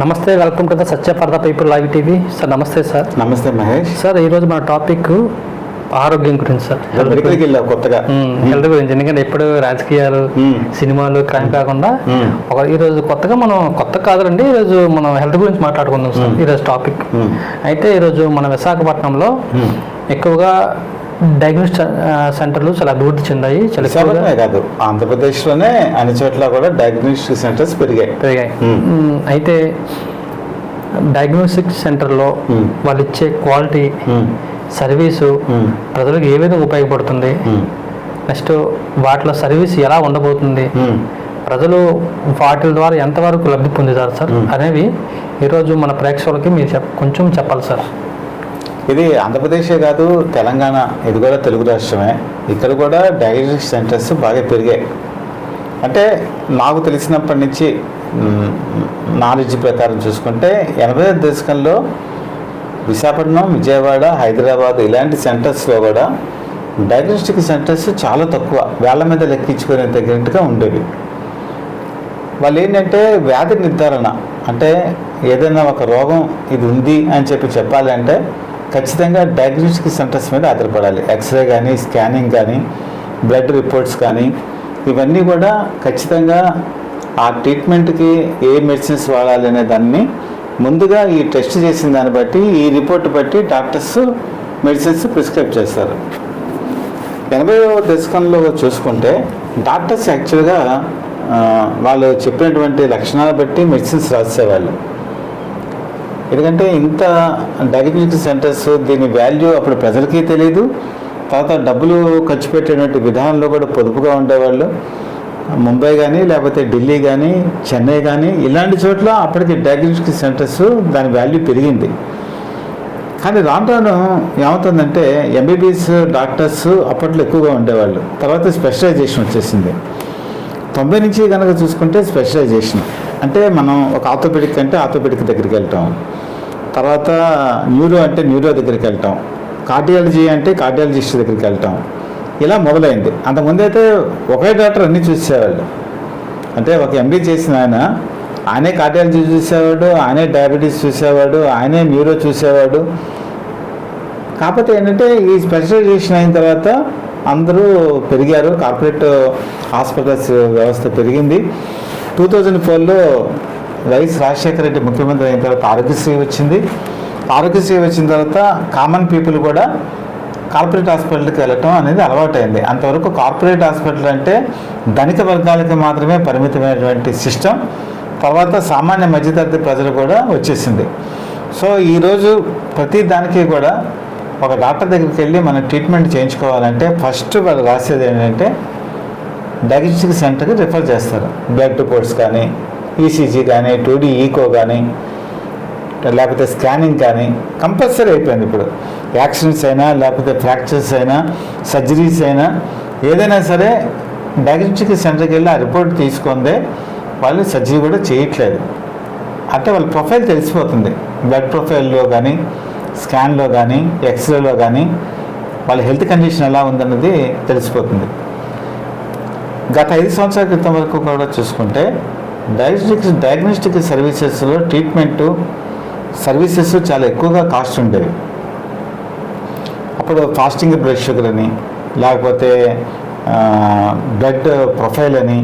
నమస్తే welcome to the సత్యపర్ద people live TV sir నమస్తే సార్ నమస్తే మహేష్. సార్ ఈరోజు మన టాపిక్ ఆరోగ్యం గురించి సార్ కొత్తగా? హెల్త్ గురించి. ఎందుకంటే ఎప్పుడు రాజకీయాలు. సినిమాలు క్రైమ్ కాకుండా. ఒక ఈరోజు కొత్తగా మనం కొత్త కాదండి ఈరోజు మనం హెల్త్ గురించి మాట్లాడుకుందాం సార్ ఈరోజు టాపిక్. అయితే ఈరోజు మన విశాఖపట్నంలో. ఎక్కువగా డయాగ్నోస్టిక్ సెంటర్లు చాలా అభివృద్ధి చెందాయి చాలా కాదు ఆంధ్రప్రదేశ్లోనే అన్ని చోట్ల కూడా డయాగ్నోస్టిక్ సెంటర్స్ పెరిగాయి పెరిగాయి. అయితే డయాగ్నోస్టిక్ సెంటర్లో. వాళ్ళు ఇచ్చే క్వాలిటీ. సర్వీసు. ప్రజలకు ఏ విధంగా ఉపయోగపడుతుంది. నెక్స్ట్ వాటిలో సర్వీస్ ఎలా ఉండబోతుంది. ప్రజలు వాటి ద్వారా ఎంతవరకు లబ్ధి పొందుతారు సార్. అనేవి ఈరోజు మన ప్రేక్షకులకి మీరు కొంచెం చెప్పాలి సార్ ఇది ఆంధ్రప్రదేశే కాదు తెలంగాణ. ఇది కూడా తెలుగు రాష్ట్రమే. ఇక్కడ కూడా డయాగ్నోస్టిక్ సెంటర్స్ బాగా పెరిగాయి. అంటే నాకు తెలిసినప్పటి నుంచి నాలెడ్జ్ ప్రకారం చూసుకుంటే ఎనభై దశకంలో విశాఖపట్నం విజయవాడ హైదరాబాద్ ఇలాంటి సెంటర్స్లో కూడా డయాగ్నోస్టిక్ సెంటర్స్ చాలా తక్కువ. వేళ్ళ మీద లెక్కించుకునే తగినట్టుగా ఉండేవి. వాళ్ళు ఏంటంటే వ్యాధి నిర్ధారణ. అంటే ఏదైనా ఒక రోగం ఇది ఉంది అని చెప్పి చెప్పాలంటే ఖచ్చితంగా డయాగ్నోస్టిక్ సెంటర్స్ మీద ఆధారపడాలి. ఎక్స్రే కానీ స్కానింగ్ కానీ బ్లడ్ రిపోర్ట్స్ కానీ ఇవన్నీ కూడా ఖచ్చితంగా ఆ ట్రీట్మెంట్కి ఏ మెడిసిన్స్ వాడాలి అనే దాన్ని ముందుగా ఈ టెస్ట్ చేసిన దాన్ని బట్టి ఈ రిపోర్ట్ బట్టి డాక్టర్స్ మెడిసిన్స్ ప్రిస్క్రైబ్ చేస్తారు. ఎనభై దశకంలో చూసుకుంటే డాక్టర్స్ యాక్చువల్గా వాళ్ళు చెప్పినటువంటి లక్షణాలు బట్టి మెడిసిన్స్ రాసేవాళ్ళు. ఎందుకంటే ఇంత డయాగ్నోస్టిక్ సెంటర్స్ దీని వాల్యూ అప్పుడు ప్రజలకి తెలియదు తర్వాత డబ్బులు ఖర్చు పెట్టేటువంటి విధానంలో కూడా పొదుపుగా ఉండేవాళ్ళు. ముంబై కానీ లేకపోతే ఢిల్లీ కానీ చెన్నై కానీ ఇలాంటి చోట్ల అప్పటికి డయాగ్నోస్టిక్ సెంటర్స్ దాని వాల్యూ పెరిగింది. కానీ రాను రాను ఏమవుతుందంటే ఎంబీబీఎస్ డాక్టర్స్ అప్పట్లో ఎక్కువగా ఉండేవాళ్ళు. తర్వాత స్పెషలైజేషన్ వచ్చేసింది. తొంభై నుంచి కనుక చూసుకుంటే స్పెషలైజేషన్ అంటే మనం ఒక ఆర్థోపెడిక్ అంటే ఆర్థోపెడిక్ దగ్గరికి వెళ్తాం. తర్వాత న్యూరో అంటే న్యూరో దగ్గరికి వెళ్తాం. కార్డియాలజీ అంటే కార్డియాలజిస్ట్ దగ్గరికి వెళ్తాం. ఇలా మొదలైంది. అంతకుముందు అయితే ఒకే డాక్టర్ అన్నీ చూసేవాళ్ళు. అంటే ఒక ఎంబీ చేసిన ఆయన ఆయనే కార్డియాలజీ చూసేవాడు ఆయనే డయాబెటీస్ చూసేవాడు ఆయనే న్యూరో చూసేవాడు. కాకపోతే ఏంటంటే ఈ స్పెషలైజేషన్ అయిన తర్వాత అందరూ పెరిగారు. కార్పొరేట్ హాస్పిటల్స్ వ్యవస్థ పెరిగింది. టూ థౌజండ్ ఫోర్లో వైఎస్ రాజశేఖర రెడ్డి ముఖ్యమంత్రి అయిన తర్వాత ఆరోగ్యశ్రీ వచ్చింది. ఆరోగ్యశ్రీ వచ్చిన తర్వాత కామన్ పీపుల్ కూడా కార్పొరేట్ హాస్పిటల్కి వెళ్ళటం అనేది అలవాటైంది. అంతవరకు కార్పొరేట్ హాస్పిటల్ అంటే ధనిక వర్గాలకి మాత్రమే పరిమితమైనటువంటి సిస్టమ్ తర్వాత సామాన్య మధ్యతరగతి ప్రజలు కూడా వచ్చేసింది. సో ఈరోజు ప్రతి దానికి కూడా ఒక డాక్టర్ దగ్గరికి వెళ్ళి మనం ట్రీట్మెంట్ చేయించుకోవాలంటే ఫస్ట్ వాళ్ళు రాసేది ఏంటంటే డయాగ్నోస్టిక్ సెంటర్కి రిఫర్ చేస్తారు. బ్లడ్ రిపోర్ట్స్ కానీ ఈసీజీ కానీ టూడీ ఈకో కానీ లేకపోతే స్కానింగ్ కానీ కంపల్సరీ అయిపోయింది ఇప్పుడు. యాక్సిడెంట్స్ అయినా లేకపోతే ఫ్రాక్చర్స్ అయినా సర్జరీస్ అయినా ఏదైనా సరే డయాగ్నోస్టిక్ సెంటర్కి వెళ్ళి ఆ రిపోర్ట్ తీసుకుందే వాళ్ళు సర్జరీ కూడా చేయట్లేదు. అంటే వాళ్ళ ప్రొఫైల్ తెలిసిపోతుంది. బ్లడ్ ప్రొఫైల్లో కానీ స్కాన్లో కానీ ఎక్స్రేలో కానీ వాళ్ళ హెల్త్ కండిషన్ ఎలా ఉందన్నది తెలిసిపోతుంది. గత ఐదు సంవత్సరాల క్రితం వరకు కూడా చూసుకుంటే డయాగ్నోస్టిక్స్ డయాగ్నోస్టిక్ సర్వీసెస్లో ట్రీట్మెంటు సర్వీసెస్ చాలా ఎక్కువగా కాస్ట్ ఉండేవి. అప్పుడు ఫాస్టింగ్ బ్లడ్ షుగర్ అని లేకపోతే బ్లడ్ ప్రొఫైల్ అని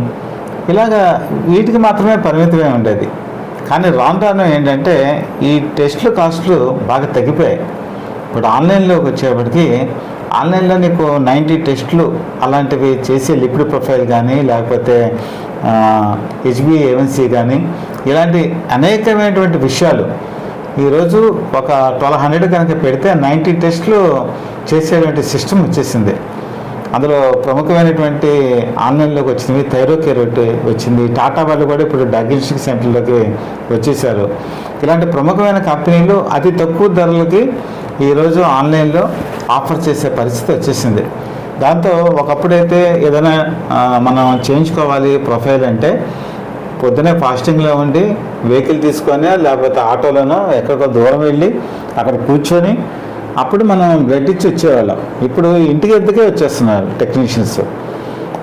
ఇలాగా వీటికి మాత్రమే పరిమితమే ఉండేది. కానీ రాను రాను ఏంటంటే ఈ టెస్ట్లు కాస్ట్లు బాగా తగ్గిపోయాయి. ఇప్పుడు ఆన్లైన్లోకి వచ్చేప్పటికీ ఆన్లైన్లో నీకు నైంటీ టెస్ట్లు అలాంటివి చేసే లిక్విడ్ ప్రొఫైల్ కానీ లేకపోతే హెచ్బి ఏవెన్సీ కానీ ఇలాంటి అనేకమైనటువంటి విషయాలు. ఈరోజు ఒక ట్వెల్వ్ హండ్రెడ్ కనుక పెడితే నైంటీ టెస్ట్లు చేసేటువంటి సిస్టమ్ వచ్చేసింది. అందులో ప్రముఖమైనటువంటి ఆన్లైన్లోకి వచ్చినవి థైరోకేర్ ఒకటి వచ్చింది టాటా వాళ్ళు కూడా ఇప్పుడు డయాగ్నోస్టిక్ సెంటర్లోకి వచ్చేసారు. ఇలాంటి ప్రముఖమైన కంపెనీలు అతి తక్కువ ధరలకి ఈరోజు ఆన్లైన్లో ఆఫర్ చేసే పరిస్థితి వచ్చేసింది. దాంతో ఒకప్పుడైతే ఏదైనా మనం చేయించుకోవాలి ప్రొఫైల్ అంటే పొద్దునే ఫాస్టింగ్లో ఉండి వెహికల్ తీసుకొని లేకపోతే ఆటోలోనో ఎక్కడికో దూరం వెళ్ళి అక్కడ కూర్చొని అప్పుడు మనం బ్లడ్ ఇచ్చి వచ్చేవాళ్ళం. ఇప్పుడు ఇంటికి ఎద్దుకే వచ్చేస్తున్నారు టెక్నీషియన్స్.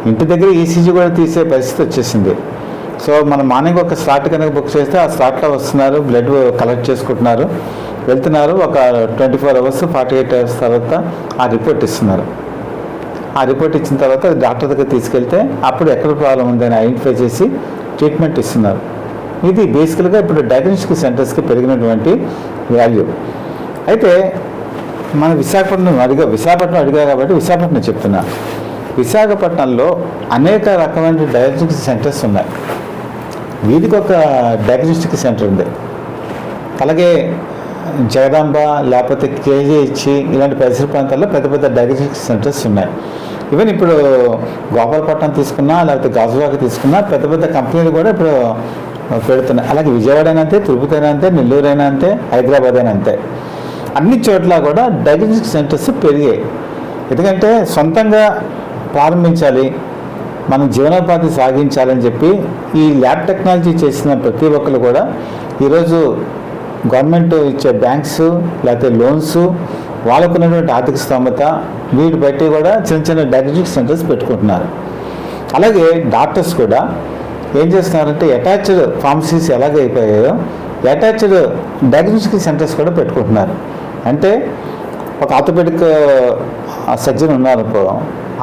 ఇంటి దగ్గర ఈసీజీ కూడా తీసే పరిస్థితి వచ్చేసింది. సో మన మార్నింగ్ ఒక స్లాట్ కనుక బుక్ చేస్తే ఆ స్లాట్లో వస్తున్నారు బ్లడ్ కలెక్ట్ చేసుకుంటున్నారు. వెళ్తున్నారు. ఒక twenty four hours forty eight hours తర్వాత ఆ రిపోర్ట్ ఇస్తున్నారు. ఆ రిపోర్ట్ ఇచ్చిన తర్వాత డాక్టర్ దగ్గర తీసుకెళ్తే అప్పుడు ఎక్కడ ప్రాబ్లం ఉందని ఐడెంటిఫై చేసి ట్రీట్మెంట్ ఇస్తున్నారు. ఇది బేసికల్గా ఇప్పుడు డయాగ్నోస్టిక్ సెంటర్స్కి పెరిగినటువంటి వాల్యూ. అయితే మన విశాఖపట్నం అడిగా విశాఖపట్నం అడిగా కాబట్టి విశాఖపట్నం చెప్తున్నా. విశాఖపట్నంలో అనేక రకమైన డయాగ్నోస్టిక్ సెంటర్స్ ఉన్నాయి. వీధికి ఒక డయాగ్నోస్టిక్ సెంటర్ ఉంది. అలాగే జగదాంబ లేకపోతే కేజీహెచ్ ఇలాంటి పరిసర ప్రాంతాల్లో పెద్ద పెద్ద డయాగ్నోస్టిక్ సెంటర్స్ ఉన్నాయి. ఈవెన్ ఇప్పుడు గోపాలపట్నం తీసుకున్నా లేకపోతే గాజువాక తీసుకున్నా పెద్ద పెద్ద కంపెనీలు కూడా ఇప్పుడు పెడుతున్నాయి. అలాగే విజయవాడ అయినా అంతే తిరుపతి అయినా అంతే నెల్లూరు అయినా అంతే హైదరాబాద్ అయినా అంతే. అన్ని చోట్ల కూడా డయాగ్నోస్టిక్ సెంటర్స్ పెరిగాయి. ఎందుకంటే సొంతంగా ప్రారంభించాలి మనం జీవనోపాధి సాగించాలని చెప్పి ఈ ల్యాబ్ టెక్నాలజీ చేసిన ప్రతి ఒక్కరు కూడా ఈరోజు గవర్నమెంట్ ఇచ్చే బ్యాంక్స్ లేకపోతే లోన్స్ వాళ్ళకున్నటువంటి ఆర్థిక స్తోమత వీటి బట్టి కూడా చిన్న చిన్న డయాగ్నోస్టిక్ సెంటర్స్ పెట్టుకుంటున్నారు. అలాగే డాక్టర్స్ కూడా ఏం చేస్తున్నారంటే అటాచ్డ్ ఫార్మసీస్ ఎలాగ అయిపోయాయో అటాచ్డ్ డయాగ్నోస్టిక్ సెంటర్స్ కూడా పెట్టుకుంటున్నారు. అంటే ఒక ఆర్థోపెడిక్ సర్జన్ ఉన్నారనుకో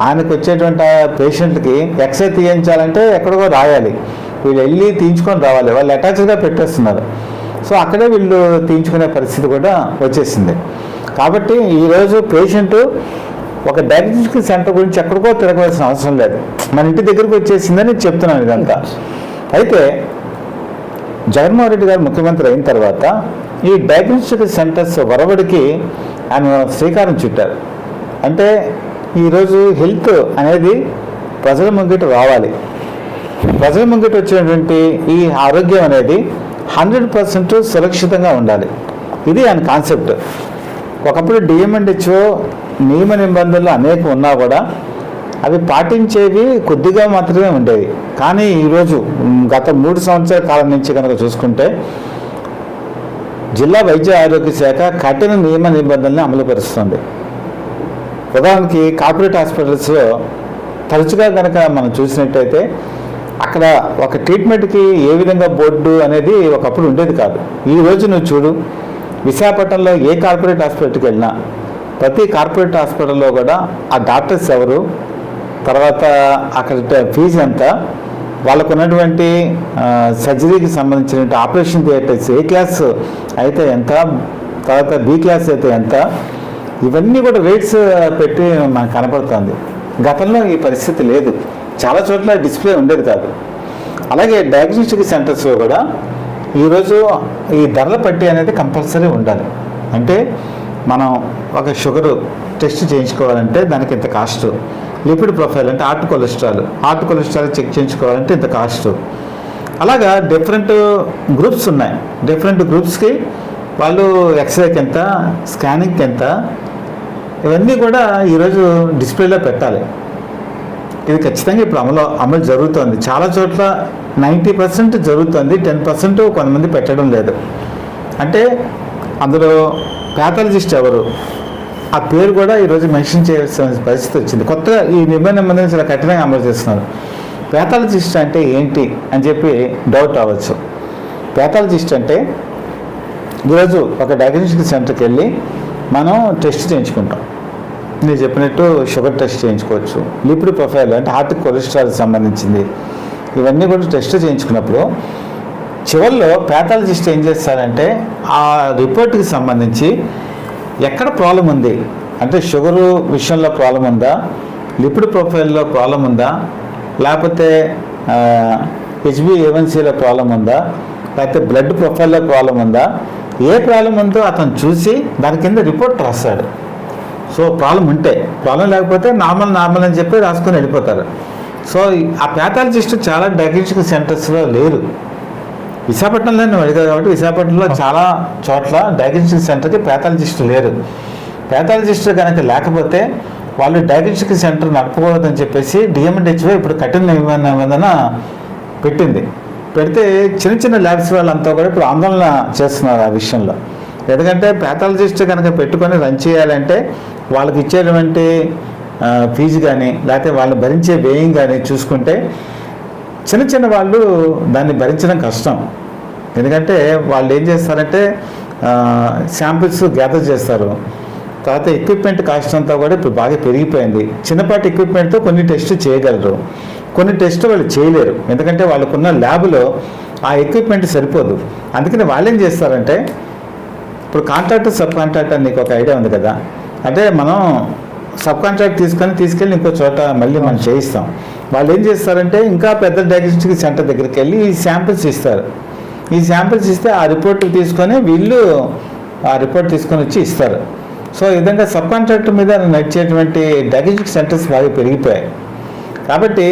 ఆయనకు వచ్చేటువంటి పేషెంట్కి ఎక్స్రే తీయించాలంటే ఎక్కడికో రాయాలి. వీళ్ళు వెళ్ళి తీయించుకొని రావాలి. వాళ్ళు అటాచ్డ్గా పెట్టేస్తున్నారు. సో అక్కడే వీళ్ళు తీయించుకునే పరిస్థితి కూడా వచ్చేసింది. కాబట్టి ఈరోజు పేషెంట్ ఒక డయాగ్నోస్టిక్ సెంటర్ గురించి ఎక్కడికో తిరగవలసిన అవసరం లేదు. మన ఇంటి దగ్గరకు వచ్చేసిందని చెప్తున్నాను ఇదంతా. అయితే జగన్మోహన్ రెడ్డి గారు ముఖ్యమంత్రి అయిన తర్వాత ఈ డయాగ్నోస్టిక్ సెంటర్స్ వరవడికి ఆయన శ్రీకారం చుట్టారు. అంటే ఈరోజు హెల్త్ అనేది ప్రజల ముంగిట రావాలి. ప్రజల ముంగిట వచ్చినటువంటి ఈ ఆరోగ్యం అనేది హండ్రెడ్ పర్సెంట్ సురక్షితంగా ఉండాలి. ఇది ఆయన కాన్సెప్ట్. ఒకప్పుడు డిఎంఎండ్హెచ్ఓ నియమ నిబంధనలు అనేక ఉన్నా కూడా అవి పాటించేవి కొద్దిగా మాత్రమే ఉండేవి. కానీ ఈరోజు గత మూడు సంవత్సరాల కాలం నుంచి కనుక చూసుకుంటే జిల్లా వైద్య ఆరోగ్య శాఖ కఠిన నియమ నిబంధనల్ని అమలుపరుస్తుంది. ఉదాహరణకి కార్పొరేట్ హాస్పిటల్స్లో తరచుగా కనుక మనం చూసినట్టయితే అక్కడ ఒక ట్రీట్మెంట్కి ఏ విధంగా బోర్డు అనేది ఒకప్పుడు ఉండేది కాదు. ఈ రోజు నువ్వు చూడు విశాఖపట్నంలో ఏ కార్పొరేట్ హాస్పిటల్కి వెళ్ళినా ప్రతి కార్పొరేట్ హాస్పిటల్లో కూడా ఆ డాక్టర్స్ ఎవరు తర్వాత అక్కడ ఫీజు ఎంత వాళ్ళకు ఉన్నటువంటి సర్జరీకి సంబంధించిన ఆపరేషన్ థియేటర్స్ ఏ క్లాస్ అయితే ఎంత తర్వాత బి క్లాస్ అయితే ఎంత ఇవన్నీ కూడా రేట్స్ పెట్టి మనకు కనపడుతుంది. గతంలో ఈ పరిస్థితి లేదు. చాలా చోట్ల డిస్ప్లే ఉండేది కాదు. అలాగే డయాగ్నోస్టిక్ సెంటర్స్లో కూడా ఈరోజు ఈ ధరల పట్టి అనేది కంపల్సరీ ఉండాలి. అంటే మనం ఒక షుగర్ టెస్ట్ చేయించుకోవాలంటే దానికి ఇంత కాస్ట్ లిపిడ్ ప్రొఫైల్ అంటే heart cholesterol. Heart cholesterol check చేయించుకోవాలంటే ఇంత కాస్ట్ అలాగా డిఫరెంట్ గ్రూప్స్ ఉన్నాయి. డిఫరెంట్ గ్రూప్స్కి వాళ్ళు ఎక్స్రేకి ఎంత స్కానింగ్కి ఎంత ఇవన్నీ కూడా ఈరోజు డిస్ప్లేలో పెట్టాలి. ఇది ఖచ్చితంగా ఇప్పుడు అమలు అమలు జరుగుతోంది. చాలా చోట్ల నైంటీ పర్సెంట్ జరుగుతుంది టెన్ పర్సెంట్ కొంతమంది పెట్టడం లేదు. అంటే అందులో ప్యాథాలజిస్ట్ ఎవరు? ఆ పేరు కూడా ఈరోజు మెన్షన్ చేయాల్సిన పరిస్థితి వచ్చింది. కొత్తగా ఈ నిబంధన మందిని చాలా కఠినంగా అమలు చేస్తున్నారు. ప్యాథాలజిస్ట్ అంటే ఏంటి అని చెప్పి డౌట్ అవ్వచ్చు ప్యాథాలజిస్ట్ అంటే ఈరోజు ఒక డయాగ్నోస్టిక్ సెంటర్కి వెళ్ళి మనం టెస్ట్ చేయించుకుంటాం. నేను చెప్పినట్టు షుగర్ టెస్ట్ చేయించుకోవచ్చు లిపిడ్ ప్రొఫైల్ అంటే హార్ట్ కొలెస్ట్రాల్ సంబంధించింది. ఇవన్నీ కూడా టెస్ట్ చేయించుకున్నప్పుడు చివరిలో ప్యాథాలజిస్ట్ ఏం చేస్తారంటే ఆ రిపోర్ట్కి సంబంధించి ఎక్కడ ప్రాబ్లం ఉంది అంటే షుగరు విషయంలో ప్రాబ్లం ఉందా లిపిడ్ ప్రొఫైల్లో ప్రాబ్లం ఉందా లేకపోతే హెచ్బి ఏవన్సీలో ప్రాబ్లం ఉందా లేకపోతే బ్లడ్ ప్రొఫైల్లో ప్రాబ్లం ఉందా ఏ ప్రాబ్లం ఉందో అతను చూసి దాని కింద రిపోర్ట్ రాస్తాడు. సో ప్రాబ్లం ఉంటే. ప్రాబ్లం లేకపోతే నార్మల్ నార్మల్ అని చెప్పి రాసుకొని వెళ్ళిపోతారు. సో ఆ ప్యాథాలజిస్ట్ చాలా డయాగ్నోస్టిక్ సెంటర్స్లో లేరు. విశాఖపట్నంలో నేను అడిగాను కాబట్టి విశాఖపట్నంలో చాలా చోట్ల డయాగ్నోస్టిక్ సెంటర్కి ప్యాథాలజిస్ట్ లేరు. ప్యాథాలజిస్ట్ కనుక లేకపోతే వాళ్ళు డయాగ్నోస్టిక్ సెంటర్ నడపకూడదని చెప్పేసి డిఎంఎన్హెచ్ఓ ఇప్పుడు కఠిన నిబంధన పెట్టింది. పెడితే చిన్న చిన్న ల్యాబ్స్ వాళ్ళంతా కూడా ఇప్పుడు ఆందోళన చేస్తున్నారు ఆ విషయంలో. ఎందుకంటే ప్యాథాలజిస్ట్ కనుక పెట్టుకొని రన్ చేయాలంటే వాళ్ళకి ఇచ్చేటువంటి ఫీజు కానీ లేకపోతే వాళ్ళు భరించే వ్యయం కానీ చూసుకుంటే చిన్న చిన్న వాళ్ళు దాన్ని భరించడం కష్టం. ఎందుకంటే వాళ్ళు ఏం చేస్తారంటే శాంపిల్స్ గ్యాదర్ చేస్తారు. తర్వాత ఎక్విప్మెంట్ కాస్ట్ అంతా కూడా ఇప్పుడు బాగా పెరిగిపోయింది. చిన్నపాటి ఎక్విప్మెంట్తో కొన్ని టెస్ట్ చేయగలరు. కొన్ని టెస్ట్ వాళ్ళు చేయలేరు. ఎందుకంటే వాళ్ళకున్న ల్యాబ్లో ఆ ఎక్విప్మెంట్ సరిపోదు. అందుకని వాళ్ళు ఏం చేస్తారంటే ఇప్పుడు కాంట్రాక్టర్ సబ్ కాంట్రాక్టర్ నీకు ఒక ఐడియా ఉంది కదా. అంటే మనం సబ్ కాంట్రాక్ట్ తీసుకొని తీసుకెళ్ళి ఇంకో చోట మళ్ళీ మనం చేయిస్తాం. వాళ్ళు ఏం చేస్తారంటే ఇంకా పెద్ద డయాగ్నోస్టిక్ సెంటర్ దగ్గరికి వెళ్ళి ఈ శాంపిల్స్ ఇస్తారు. ఈ శాంపిల్స్ ఇస్తే ఆ రిపోర్ట్ తీసుకొని వీళ్ళు ఆ రిపోర్ట్ తీసుకొని వచ్చి ఇస్తారు. సో ఈ విధంగా సబ్ కాంట్రాక్ట్ మీద నడిచేటువంటి డయాగ్నోస్టిక్ సెంటర్స్ బాగా పెరిగిపోయాయి. కాబట్టి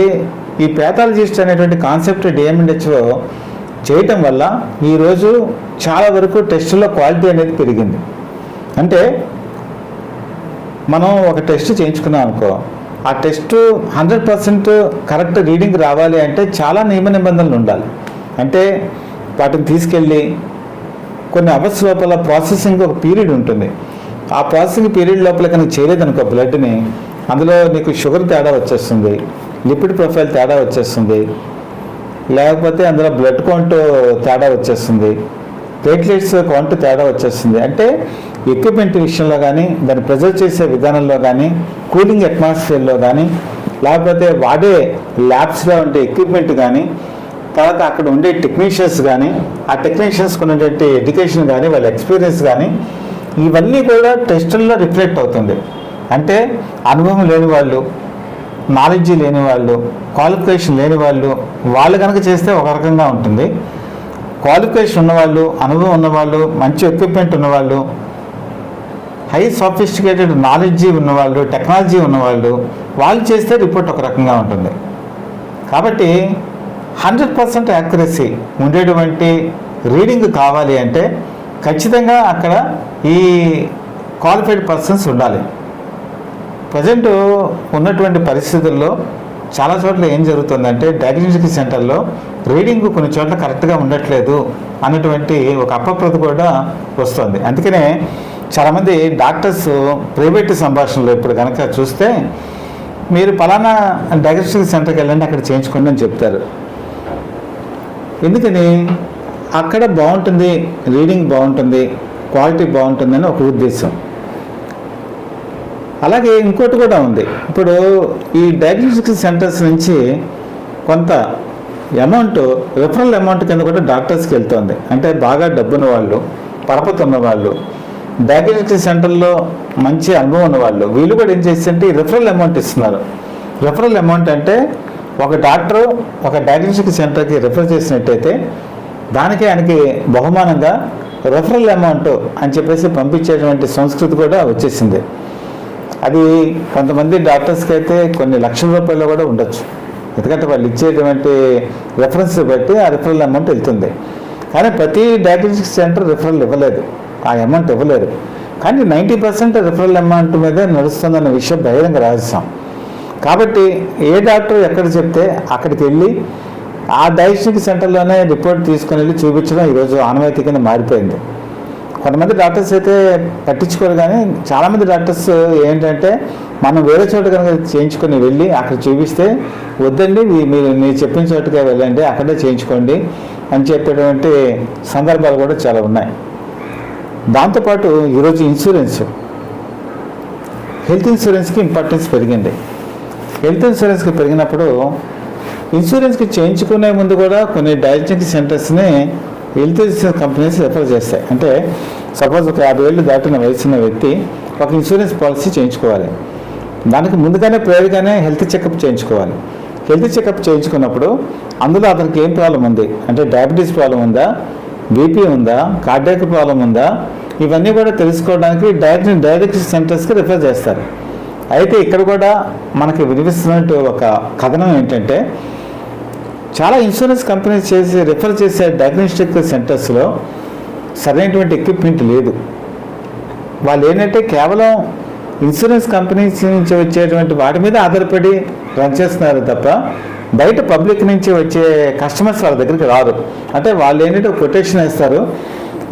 ఈ పేథాలజిస్ట్ అనేటువంటి కాన్సెప్ట్ డిఎంఎన్హెచ్ఓ చేయటం వల్ల ఈరోజు చాలా వరకు టెస్టుల్లో క్వాలిటీ అనేది పెరిగింది. అంటే మనం ఒక టెస్ట్ చేయించుకున్నాం అనుకో ఆ test hundred percent correct reading రావాలి అంటే చాలా నియమ నిబంధనలు ఉండాలి. అంటే వాటిని తీసుకెళ్ళి కొన్ని అవర్స్ లోపల ప్రాసెసింగ్ ఒక పీరియడ్ ఉంటుంది. ఆ ప్రాసెసింగ్ పీరియడ్ లోపల కనుక చేయలేదనుకో బ్లడ్ని అందులో నీకు షుగర్ తేడా వచ్చేస్తుంది లిపిడ్ ప్రొఫైల్ తేడా వచ్చేస్తుంది లేకపోతే అందులో బ్లడ్ కౌంట్ తేడా వచ్చేస్తుంది. ప్లేట్లెట్స్ కౌంట్ తేడా వచ్చేస్తుంది. అంటే ఎక్విప్మెంట్ విషయంలో కానీ దాన్ని ప్రిజర్వ్ చేసే విధానంలో కానీ కూలింగ్ అట్మాస్ఫియర్లో కానీ లేకపోతే వాడే ల్యాబ్స్లో ఉండే ఎక్విప్మెంట్ కానీ తర్వాత అక్కడ ఉండే టెక్నీషియన్స్ కానీ ఆ టెక్నీషియన్స్కి ఉన్నటువంటి ఎడ్యుకేషన్ కానీ వాళ్ళ ఎక్స్పీరియన్స్ కానీ ఇవన్నీ కూడా టెస్టుల్లో రిఫ్లెక్ట్ అవుతుంది. అంటే అనుభవం లేని వాళ్ళు నాలెడ్జ్ లేని వాళ్ళు క్వాలిఫికేషన్ లేని వాళ్ళు వాళ్ళు కనుక చేస్తే ఒక రకంగా ఉంటుంది. క్వాలిఫికేషన్ ఉన్నవాళ్ళు అనుభవం ఉన్నవాళ్ళు మంచి ఎక్విప్మెంట్ ఉన్నవాళ్ళు హై సాఫిస్టికేటెడ్ నాలెడ్జీ ఉన్నవాళ్ళు టెక్నాలజీ ఉన్నవాళ్ళు వాళ్ళు చేస్తే రిపోర్ట్ ఒక రకంగా ఉంటుంది. కాబట్టి హండ్రెడ్ పర్సెంట్ యాక్యురసీ ఉండేటువంటి రీడింగ్ కావాలి అంటే ఖచ్చితంగా అక్కడ ఈ క్వాలిఫైడ్ పర్సన్స్ ఉండాలి. ప్రజెంట్ ఉన్నటువంటి పరిస్థితుల్లో చాలా చోట్ల ఏం జరుగుతుందంటే డయాగ్నోస్టిక్ సెంటర్లో రీడింగ్ కొన్ని చోట్ల కరెక్ట్గా ఉండట్లేదు అన్నటువంటి ఒక అపప్రత కూడా వస్తుంది. అందుకనే చాలామంది డాక్టర్స్ ప్రైవేట్ సంభాషణలో ఇప్పుడు కనుక చూస్తే మీరు పలానా డయాగ్నోస్టిక్ సెంటర్కి వెళ్ళండి అక్కడ చేయించుకోండి అని చెప్తారు. ఎందుకని? అక్కడ బాగుంటుంది రీడింగ్ బాగుంటుంది క్వాలిటీ బాగుంటుందని ఒక ఉద్దేశం. అలాగే ఇంకోటి కూడా ఉంది. ఇప్పుడు ఈ డయాగ్నోస్టిక్ సెంటర్స్ నుంచి కొంత అమౌంట్ రిఫరల్ అమౌంట్ కింద కూడా డాక్టర్స్కి వెళ్తుంది. అంటే బాగా డబ్బున్న వాళ్ళు పరపతి ఉన్న వాళ్ళు డయాగ్నోస్టిక్ సెంటర్లో మంచి అనుభవం ఉన్నవాళ్ళు వీళ్ళు కూడా ఏం చేస్తుంటే రిఫరల్ అమౌంట్ ఇస్తున్నారు. రిఫరల్ అమౌంట్ అంటే ఒక డాక్టర్ ఒక డయాగ్నోస్టిక్ సెంటర్కి రిఫర్ చేసినట్టయితే దానికి ఆయనకి బహుమానంగా రెఫరల్ అమౌంట్ అని చెప్పేసి పంపించేటువంటి సంస్కృతి కూడా వచ్చేసింది. అది కొంతమంది డాక్టర్స్కి అయితే కొన్ని లక్షల రూపాయలు కూడా ఉండొచ్చు. ఎందుకంటే వాళ్ళు ఇచ్చేటువంటి రెఫరెన్స్ బట్టి ఆ రిఫరల్ అమౌంట్ వెళ్తుంది. కానీ ప్రతి డయాగ్నోస్టిక్ సెంటర్ రిఫరల్ ఇవ్వలేదు. ఆ అమౌంట్ ఇవ్వలేదు. కానీ నైంటీ పర్సెంట్ రిఫరల్ అమౌంట్ మీద నడుస్తుందన్న విషయం బహిరంగ రహస్యం కాబట్టి ఏ డాక్టర్ ఎక్కడ చెప్తే అక్కడికి వెళ్ళి ఆ డయాగ్నోస్టిక్ సెంటర్లోనే రిపోర్ట్ తీసుకుని వెళ్ళి చూపించడం ఈరోజు ఆనవాయితీ కింద మారిపోయింది. కొంతమంది డాక్టర్స్ అయితే పట్టించుకోరు కానీ చాలామంది డాక్టర్స్ ఏంటంటే మనం వేరే చోట కనుక చేయించుకొని వెళ్ళి అక్కడ చూపిస్తే వద్దండి మీ- మీరు మీరు చెప్పిన చోటుకే వెళ్ళండి అక్కడే చేయించుకోండి అని చెప్పేటువంటి సందర్భాలు కూడా చాలా ఉన్నాయి. దాంతోపాటు ఈరోజు ఇన్సూరెన్స్. హెల్త్ ఇన్సూరెన్స్కి ఇంపార్టెన్స్ పెరిగింది. హెల్త్ ఇన్సూరెన్స్కి పెరిగినప్పుడు ఇన్సూరెన్స్కి చేయించుకునే ముందు కూడా కొన్ని డయాగ్నోస్టిక్ సెంటర్స్ని హెల్త్ ఇన్సూరెన్స్ కంపెనీస్ రెఫర్ చేస్తాయి. అంటే సపోజ్ ఒక యాభై ఏళ్ళు దాటిన వయసున్న వ్యక్తి ఒక ఇన్సూరెన్స్ పాలసీ చేయించుకోవాలి. దానికి ముందుగానే ప్రేరుగానే హెల్త్ చెకప్ చేయించుకోవాలి. హెల్త్ చెకప్ చేయించుకున్నప్పుడు అందులో అతనికి ఏం ప్రాబ్లం ఉంది? అంటే డయాబెటీస్ ప్రాబ్లం ఉందా? బీపీ ఉందా? కార్డియాక్ ప్రాబ్లం ఉందా? ఇవన్నీ కూడా తెలుసుకోవడానికి డైరెక్ట్ డైరెక్ట్ సెంటర్స్కి రిఫర్ చేస్తారు. అయితే ఇక్కడ కూడా మనకి వినిపిస్తున్నట్టు ఒక కథనం ఏంటంటే చాలా ఇన్సూరెన్స్ కంపెనీస్ చేసి రిఫర్ చేసే డయాగ్నోస్టిక్ సెంటర్స్లో సరైనటువంటి ఎక్విప్మెంట్ లేదు. వాళ్ళు ఏంటంటే కేవలం ఇన్సూరెన్స్ కంపెనీస్ నుంచి వచ్చేటువంటి వాటి మీద ఆధారపడి రన్ చేస్తున్నారు తప్ప బయట పబ్లిక్ నుంచి వచ్చే కస్టమర్స్ వాళ్ళ దగ్గరికి రారు. అంటే వాళ్ళు ఏంటంటే ఒక కొటేషన్ ఇస్తారు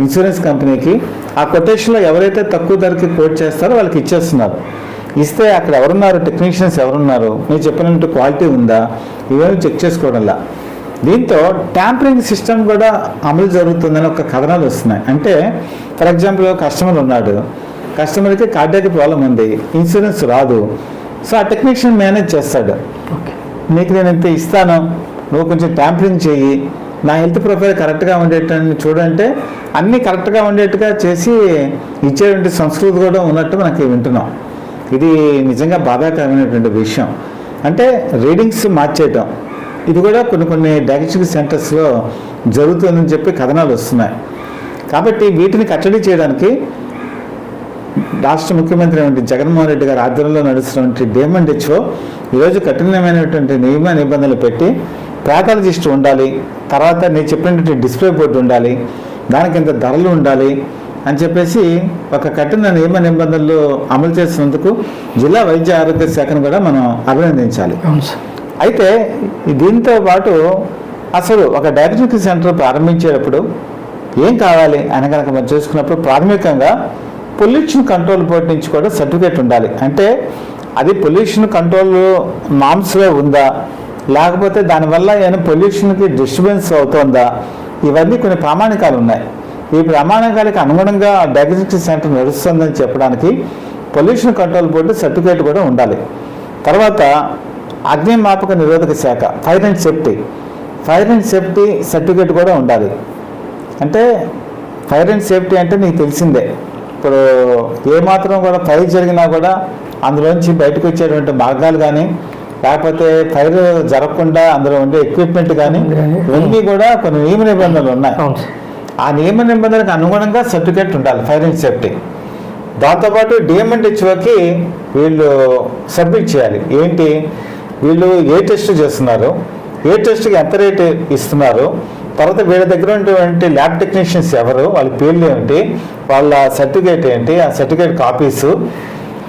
ఇన్సూరెన్స్ కంపెనీకి ఆ కొటేషన్లో ఎవరైతే తక్కువ ధరకి కోట్ చేస్తారో వాళ్ళకి ఇచ్చేస్తున్నారు. ఇస్తే అక్కడ ఎవరున్నారు? టెక్నీషియన్స్ ఎవరున్నారు? మీరు చెప్పినట్టు క్వాలిటీ ఉందా? ఇవేమి చెక్ చేసుకోవడంలా దీంతో ట్యాంపరింగ్ సిస్టమ్ కూడా అమలు జరుగుతుందని ఒక కథనాలు వస్తున్నాయి. అంటే ఫర్ ఎగ్జాంపుల్ కస్టమర్ ఉన్నాడు. కస్టమర్కి కార్డియాక్ ప్రాబ్లం ఉంది. ఇన్సూరెన్స్ రాదు. సో ఆ టెక్నీషియన్ మేనేజ్ చేస్తాడు. నీకు నేను ఇంత ఇస్తాను. నువ్వు కొంచెం ట్యాంపరింగ్ చెయ్యి. నా హెల్త్ ప్రొఫైల్ కరెక్ట్గా ఉండేటని చూడంటే అన్నీ కరెక్ట్గా ఉండేట్టుగా చేసి ఇచ్చేటువంటి సంస్కృతి కూడా ఉన్నట్టు మనకి వింటున్నాం. ఇది నిజంగా బాధాకరమైనటువంటి విషయం. అంటే రీడింగ్స్ మార్చేయటం. ఇది కూడా కొన్ని కొన్ని డయాగ్నోస్టిక్ సెంటర్స్లో జరుగుతుందని చెప్పి కథనాలు వస్తున్నాయి. కాబట్టి వీటిని కట్టడి చేయడానికి రాష్ట్ర ముఖ్యమంత్రి అయినటువంటి జగన్మోహన్ రెడ్డి గారి ఆధ్వర్యంలో నడుస్తున్నటువంటి డేమండ్ హెచ్ఓ ఈరోజు కఠినమైనటువంటి నియమ నిబంధనలు పెట్టి ప్యాథాలజిస్ట్ ఉండాలి తర్వాత నేను చెప్పినటువంటి డిస్ప్లే బోర్డు ఉండాలి దానికి ఇంత ధరలు ఉండాలి అని చెప్పేసి ఒక కఠిన నియమ నిబంధనలు అమలు చేసినందుకు జిల్లా వైద్య ఆరోగ్య శాఖను కూడా మనం అభినందించాలి. అయితే దీంతో పాటు అసలు ఒక డయాగ్నోస్టిక్ సెంటర్ ప్రారంభించేటప్పుడు ఏం కావాలి అని కనుక మనం చూసుకున్నప్పుడు ప్రాథమికంగా పొల్యూషన్ కంట్రోల్ బోర్డు నుంచి కూడా సర్టిఫికేట్ ఉండాలి. అంటే అది పొల్యూషన్ కంట్రోల్ నామ్స్లో ఉందా? లేకపోతే దానివల్ల ఏమైనా పొల్యూషన్కి డిస్టర్బెన్స్ అవుతుందా? ఇవన్నీ కొన్ని ప్రామాణికాలు ఉన్నాయి. ఈ ప్రామాణికాలకు అనుగుణంగా డయాగ్నోస్టిక్ సెంటర్ నడుస్తుందని చెప్పడానికి పొల్యూషన్ కంట్రోల్ బోర్డు సర్టిఫికేట్ కూడా ఉండాలి. తర్వాత అగ్నిమాపక నిరోధక శాఖ fire and safety. Fire and safety certificate కూడా ఉండాలి. అంటే ఫైర్ అండ్ సేఫ్టీ అంటే నీకు తెలిసిందే. ఇప్పుడు ఏమాత్రం కూడా ఫైర్ జరిగినా కూడా అందులోంచి బయటకు వచ్చేటువంటి మార్గాలు కానీ లేకపోతే ఫైర్ జరగకుండా అందులో ఉండే ఎక్విప్మెంట్ కానీ ఇవన్నీ కూడా కొన్ని నియమ నిబంధనలు ఉన్నాయి. ఆ నియమ నిబంధనకు అనుగుణంగా సర్టిఫికేట్ ఉండాలి ఫైర్ అండ్ సేఫ్టీ దాంతోపాటు డిఎంఎండ్ హెచ్ఓకి వీళ్ళు సబ్మిట్ చేయాలి. ఏంటి? వీళ్ళు ఏ టెస్ట్ చేస్తున్నారు? ఏ టెస్ట్కి ఎంత రేట్ ఇస్తున్నారు? తర్వాత వీళ్ళ దగ్గర ఉన్నటువంటి ల్యాబ్ టెక్నీషియన్స్ ఎవరు? వాళ్ళ పేర్లు ఏమిటి వాళ్ళ సర్టిఫికేట్ ఏంటి? ఆ సర్టిఫికేట్ కాపీసు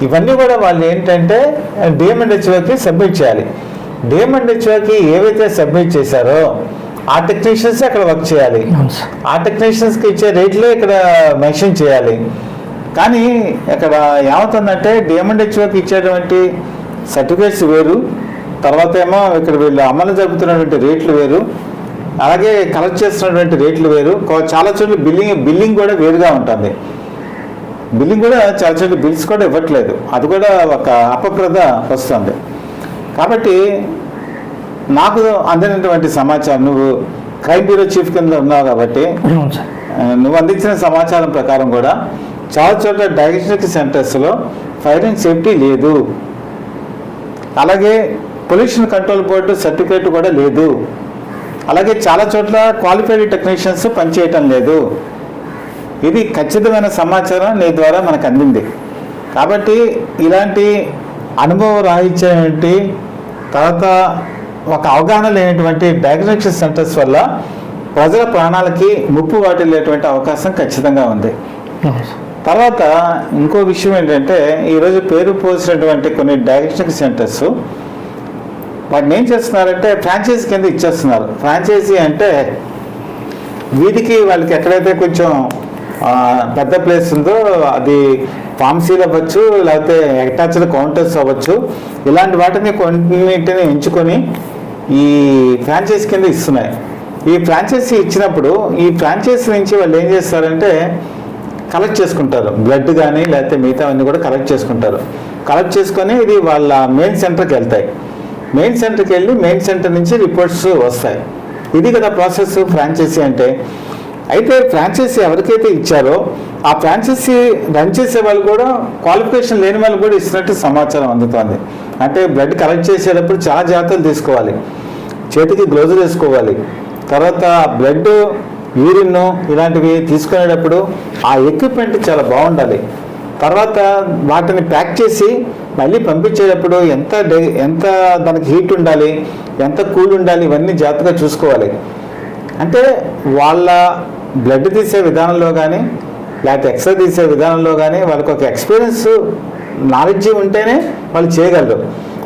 ఇవన్నీ కూడా వాళ్ళు ఏంటంటే డిఎంఎండ్ హెచ్ఓకి సబ్మిట్ చేయాలి. డిఎంఎండ్ హెచ్ఓకి ఏవైతే సబ్మిట్ చేశారో ఆ టెక్నీషియన్స్ అక్కడ వర్క్ చేయాలి? ఆ టెక్నీషియన్స్కి ఇచ్చే రేట్లే ఇక్కడ మెన్షన్ చేయాలి. కానీ ఇక్కడ ఏమవుతుందంటే డిఎంఎండ్ హెచ్ఓకి ఇచ్చేటువంటి సర్టిఫికేట్స్ వేరు తర్వాత ఏమో ఇక్కడ వీళ్ళు అమలు జరుపుతున్నటువంటి రేట్లు వేరు అలాగే కలెక్ట్ చేస్తున్నటువంటి రేట్లు వేరు. చాలా చోట్ల బిల్లింగ్ బిల్లింగ్ కూడా వేరుగా ఉంటుంది. బిల్లింగ్ కూడా చాలా చోట్ల బిల్స్ కూడా ఇవ్వట్లేదు. అది కూడా ఒక అపప్రద వస్తుంది. కాబట్టి నాకు అందినటువంటి సమాచారం నువ్వు క్రైమ్ బ్యూరో చీఫ్ కింద ఉన్నావు కాబట్టి నువ్వు అందించిన సమాచారం ప్రకారం కూడా చాలా చోట్ల డయాగ్నోస్టిక్ సెంటర్స్లో ఫైర్ అండ్ సేఫ్టీ లేదు. అలాగే పొల్యూషన్ కంట్రోల్ బోర్డు సర్టిఫికేట్ కూడా లేదు. అలాగే చాలా చోట్ల క్వాలిఫైడ్ టెక్నీషియన్స్ పనిచేయటం లేదు. ఇది ఖచ్చితమైన సమాచారం నీ ద్వారా మనకు అందింది. కాబట్టి ఇలాంటి అనుభవ రాహిత్యమైనటువంటి తర్వాత ఒక అవగాహన లేనటువంటి డయాగ్నోస్టిక్ సెంటర్స్ వల్ల ప్రజల ప్రాణాలకి ముప్పు వాటిల్లేటువంటి అవకాశం ఖచ్చితంగా ఉంది. తర్వాత ఇంకో విషయం ఏంటంటే ఈరోజు పేరు పోసినటువంటి కొన్ని డయాగ్నోస్టిక్ సెంటర్స్ వాటిని ఏం చేస్తున్నారంటే ఫ్రాంచైజీ కింద ఇచ్చేస్తున్నారు. ఫ్రాంచైజీ అంటే వీధికి వాళ్ళకి ఎక్కడైతే కొంచెం పెద్ద ప్లేస్ ఉందో అది ఫార్మసీలు అవ్వచ్చు లేకపోతే అటాచ్డ్ కౌంటర్స్ అవ్వచ్చు ఇలాంటి వాటిని కొన్నింటిని ఎంచుకొని ఈ ఫ్రాంచైజ్ కింద ఇస్తున్నాయి. ఈ ఫ్రాంచైజీ ఇచ్చినప్పుడు ఈ ఫ్రాంచైజీ నుంచి వాళ్ళు ఏం చేస్తారంటే కలెక్ట్ చేసుకుంటారు. బ్లడ్ కానీ లేకపోతే మిగతా అన్నీ కూడా కలెక్ట్ చేసుకుంటారు. కలెక్ట్ చేసుకొని ఇది వాళ్ళ మెయిన్ సెంటర్కి వెళ్తాయి. మెయిన్ సెంటర్కి వెళ్ళి మెయిన్ సెంటర్ నుంచి రిపోర్ట్స్ వస్తాయి. ఇది కదా ప్రాసెస్ ఫ్రాంచైజీ అంటే. అయితే ఫ్రాంచైజీ ఎవరికైతే ఇచ్చారో ఆ ఫ్రాంచైజీ రన్ చేసే వాళ్ళు కూడా క్వాలిఫికేషన్ లేని వాళ్ళు కూడా ఇస్తున్నట్టు సమాచారం అందుతోంది. అంటే బ్లడ్ కలెక్ట్ చేసేటప్పుడు చాలా జాగ్రత్తలు తీసుకోవాలి. చేతికి గ్లోజులు వేసుకోవాలి. తర్వాత బ్లడ్ యూరిన్ ఇలాంటివి తీసుకునేటప్పుడు ఆ ఎక్విప్మెంట్ చాలా బాగుండాలి. తర్వాత వాటిని ప్యాక్ చేసి మళ్ళీ పంపించేటప్పుడు ఎంత డే ఎంత దానికి హీట్ ఉండాలి ఎంత కూల్ ఉండాలి ఇవన్నీ జాగ్రత్తగా చూసుకోవాలి. అంటే వాళ్ళ బ్లడ్ తీసే విధానంలో కానీ లేకపోతే ఎక్స్రే తీసే విధానంలో కానీ వాళ్ళకి ఒక ఎక్స్పీరియన్స్ నాలెడ్జ్ ఉంటేనే వాళ్ళు చేయగలరు.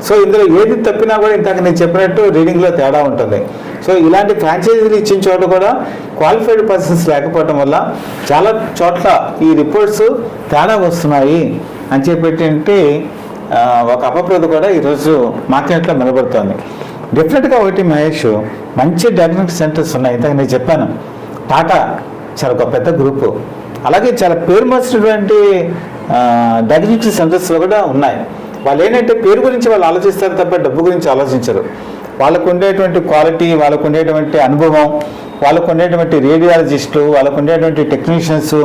సో ఇందులో ఏది తప్పినా కూడా ఇంతకు నేను చెప్పినట్టు రీడింగ్లో తేడా ఉంటుంది. సో ఇలాంటి ఫ్రాంచైజీలు ఇచ్చిన చోట కూడా క్వాలిఫైడ్ పర్సన్స్ లేకపోవడం వల్ల చాలా చోట్ల ఈ రిపోర్ట్స్ తేడా వస్తున్నాయి అని చెప్పేటువంటి ఒక అపప్రద కూడా ఈరోజు మార్కెట్లో నిలబడుతోంది. డెఫినెట్గా ఒకటి మహేష్ మంచి డయాగ్నోస్టిక్ సెంటర్స్ ఉన్నాయి. ఇంతకు నేను చెప్పాను. టాటా చాలా ఒక పెద్ద గ్రూపు అలాగే చాలా పేరు మార్చినటువంటి డయాగ్నోస్టిక్ సెంటర్స్లో కూడా ఉన్నాయి. వాళ్ళు ఏంటంటే పేరు గురించి వాళ్ళు ఆలోచిస్తారు తప్ప డబ్బు గురించి ఆలోచించరు. వాళ్ళకు ఉండేటువంటి క్వాలిటీ వాళ్ళకు ఉండేటువంటి అనుభవం వాళ్ళకు ఉండేటువంటి రేడియాలజిస్టులు వాళ్ళకు ఉండేటువంటి టెక్నీషియన్స్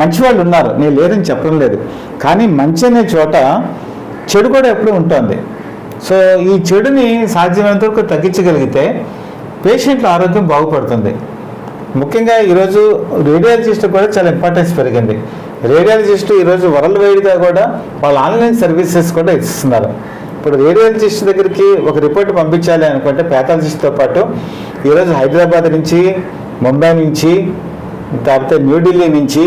మంచి వాళ్ళు ఉన్నారు. నేను లేదని చెప్పడం లేదు. కానీ మంచి అనే చోట చెడు కూడా ఎప్పుడూ ఉంటుంది. సో ఈ చెడుని సాధ్యమైనంత వరకు తగ్గించగలిగితే పేషెంట్ల ఆరోగ్యం బాగుపడుతుంది. ముఖ్యంగా ఈరోజు రేడియాలజిస్ట్ కూడా చాలా ఇంపార్టెన్స్ పెరిగింది. రేడియాలజిస్ట్ ఈరోజు వరల్డ్ వైడ్గా కూడా వాళ్ళ ఆన్లైన్ సర్వీసెస్ కూడా ఇస్తున్నారు. ఇప్పుడు రేడియాలజిస్ట్ దగ్గరికి ఒక రిపోర్ట్ పంపించాలి అనుకుంటే ప్యాథాలజిస్ట్తో పాటు ఈరోజు హైదరాబాద్ నుంచి ముంబై నుంచి లేకపోతే న్యూఢిల్లీ నుంచి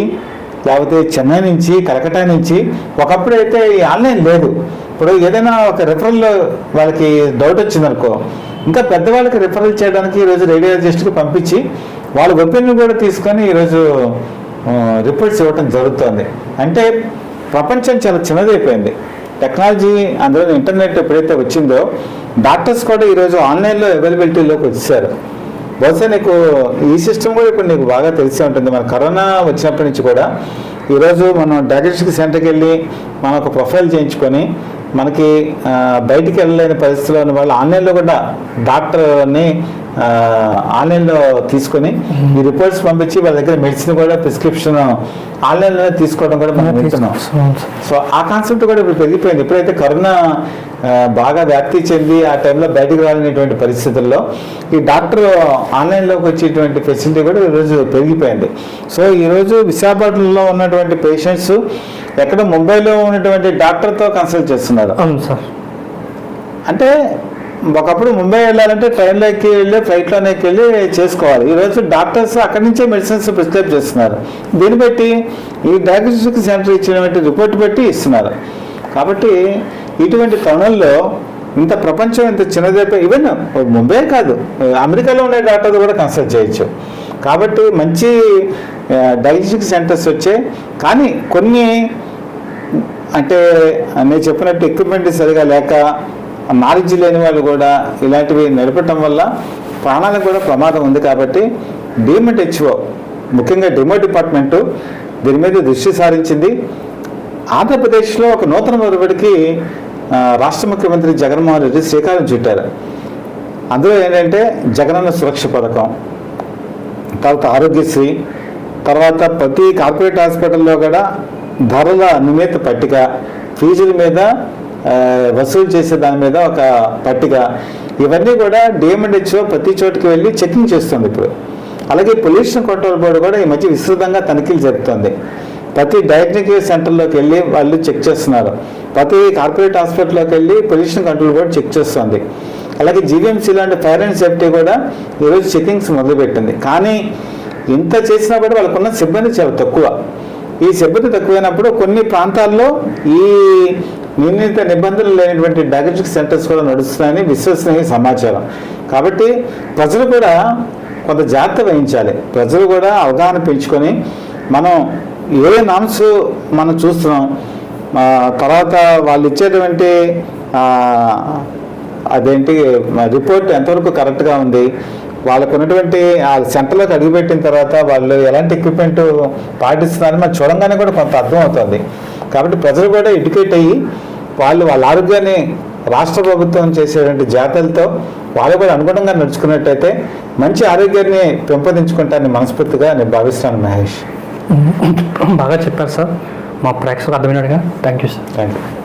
లేకపోతే చెన్నై నుంచి కలకటా నుంచి ఒకప్పుడు అయితే ఈ ఆన్లైన్ లేదు. ఇప్పుడు ఏదైనా ఒక రిఫరల్లో వాళ్ళకి డౌట్ వచ్చిందనుకో ఇంకా పెద్దవాళ్ళకి రిఫరల్ చేయడానికి ఈరోజు రేడియాలజిస్ట్కి పంపించి వాళ్ళ ఒపీనియన్ కూడా తీసుకొని ఈరోజు రిపోర్ట్స్ ఇవ్వటం జరుగుతుంది. అంటే ప్రపంచం చాలా చిన్నదైపోయింది. టెక్నాలజీ అందులో ఇంటర్నెట్ ఎప్పుడైతే వచ్చిందో డాక్టర్స్ కూడా ఈరోజు ఆన్లైన్లో అవైలబిలిటీలోకి వచ్చేసారు బహుశా నీకు ఈ సిస్టమ్ కూడా ఇప్పుడు నీకు బాగా తెలిసే ఉంటుంది. మన కరోనా వచ్చినప్పటి నుంచి కూడా ఈరోజు మనం డయాగ్నోస్టిక్ సెంటర్కి వెళ్ళి మనం ఒక ప్రొఫైల్ చేయించుకొని మనకి బయటికి వెళ్ళలేని పరిస్థితిలో ఉన్న వాళ్ళు ఆన్లైన్లో కూడా డాక్టర్ని ఆన్లైన్లో తీసుకొని ఈ రిపోర్ట్స్ పంపించి వాళ్ళ దగ్గర మెడిసిన్ కూడా ప్రిస్క్రిప్షన్ ఆన్లైన్లోనే తీసుకోవడం కూడా మనం వింటున్నాం. సో ఆ కాన్సెప్ట్ కూడా ఇప్పుడు పెరిగిపోయింది. ఎప్పుడైతే కరోనా బాగా వ్యాప్తి చెంది ఆ టైంలో బయటకు రాలేనటువంటి పరిస్థితుల్లో ఈ డాక్టర్ ఆన్లైన్లోకి వచ్చేటువంటి ఫెసిలిటీ కూడా ఈరోజు పెరిగిపోయింది. సో ఈరోజు విశాఖపట్నంలో ఉన్నటువంటి పేషెంట్స్ ఎక్కడ ముంబైలో ఉన్నటువంటి డాక్టర్తో కన్సల్ట్ చేస్తున్నారు. అవును సార్. అంటే ఒకప్పుడు ముంబై వెళ్ళాలంటే ట్రైన్లో ఎక్కి వెళ్ళి ఫ్లైట్లోనే ఎక్కి వెళ్ళి చేసుకోవాలి. ఈరోజు డాక్టర్స్ అక్కడి నుంచే మెడిసిన్స్ ప్రిస్క్రైబ్ చేస్తున్నారు. దీన్ని బట్టి ఈ డయాగ్నోస్టిక్ సెంటర్ ఇచ్చినటువంటి రిపోర్ట్ బట్టి ఇస్తున్నారు. కాబట్టి ఇటువంటి తరుణంలో ఇంత ప్రపంచం ఇంత చిన్నదైపోయి ఈవెన్ ముంబై కాదు అమెరికాలో ఉండే డాక్టర్లు కూడా కన్సల్ట్ చేయొచ్చు. కాబట్టి మంచి డయాగ్నోస్టిక్ సెంటర్స్ వచ్చాయి. కానీ కొన్ని అంటే నేను చెప్పినట్టు ఎక్విప్మెంట్ సరిగా లేక నాలెడ్జ్ లేని వాళ్ళు కూడా ఇలాంటివి నడపటం వల్ల ప్రాణాలకు కూడా ప్రమాదం ఉంది కాబట్టి డీమెట్ హెచ్ఓ ముఖ్యంగా డిమో డిపార్ట్మెంటు దీని మీద దృష్టి సారించింది. ఆంధ్రప్రదేశ్లో ఒక నూతన మొదటికి రాష్ట్ర ముఖ్యమంత్రి జగన్మోహన్ రెడ్డి శ్రీకారం చుట్టారు. అందులో ఏంటంటే జగనన్న సురక్ష పథకం తర్వాత ఆరోగ్యశ్రీ తర్వాత ప్రతి కార్పొరేట్ హాస్పిటల్లో కూడా ధరల నిమిత్త పట్టిక ఫీజుల మీద వసూలు చేసే దాని మీద ఒక పట్టిక. ఇవన్నీ కూడా డిఎంఎన్హెచ్ఓ ప్రతి చోటుకి వెళ్ళి చెకింగ్ చేస్తుంది ఇప్పుడు. అలాగే పొల్యూషన్ కంట్రోల్ బోర్డు కూడా ఈ మధ్య విస్తృతంగా తనిఖీలు జరుపుతుంది. ప్రతి డయాగ్నోస్టిక్ సెంటర్లోకి వెళ్ళి వాళ్ళు చెక్ చేస్తున్నారు. ప్రతి కార్పొరేట్ హాస్పిటల్లోకి వెళ్ళి పొల్యూషన్ కంట్రోల్ బోర్డు చెక్ చేస్తుంది. అలాగే జీవీఎంసీ లాంటి ఫైర్ అండ్ సేఫ్టీ కూడా ఈరోజు చెకింగ్స్ మొదలుపెట్టింది. కానీ ఇంత చేసినా కూడా వాళ్ళకున్న సిబ్బంది చాలా తక్కువ. ఈ సిబ్బంది తక్కువైనప్పుడు కొన్ని ప్రాంతాల్లో ఈ నిర్ణీత నిబంధనలు లేనటువంటి డయాగ్నోస్టిక్ సెంటర్స్ కూడా నడుస్తున్నాయని విశ్వసనీయ సమాచారం. కాబట్టి ప్రజలు కూడా కొంత జాగ్రత్త వహించాలి. ప్రజలు కూడా అవగాహన పెంచుకొని మనం ఏ నామ్స్ మనం చూస్తున్నాం తర్వాత వాళ్ళు ఇచ్చేటువంటి అదేంటి రిపోర్ట్ ఎంతవరకు కరెక్ట్గా ఉంది వాళ్ళకు ఉన్నటువంటి ఆ సెంటర్లోకి అడుగుపెట్టిన తర్వాత వాళ్ళు ఎలాంటి ఎక్విప్మెంట్ పాటిస్తున్నారని మనం చూడంగానే కూడా కొంత అర్థమవుతుంది. కాబట్టి ప్రజలు కూడా ఎడ్యుకేట్ అయ్యి వాళ్ళు వాళ్ళ ఆరోగ్యాన్ని రాష్ట్ర ప్రభుత్వం చేసేటువంటి జాతరలతో వాళ్ళు కూడా అనుగుణంగా నడుచుకున్నట్టయితే మంచి ఆరోగ్యాన్ని పెంపొందించుకుంటానని మనస్ఫూర్తిగా నేను భావిస్తున్నాను మహేష్. బాగా చెప్పారు సార్. మా ప్రేక్షకులకు అర్థమైనట్టుగా. Thank you sir. Thank you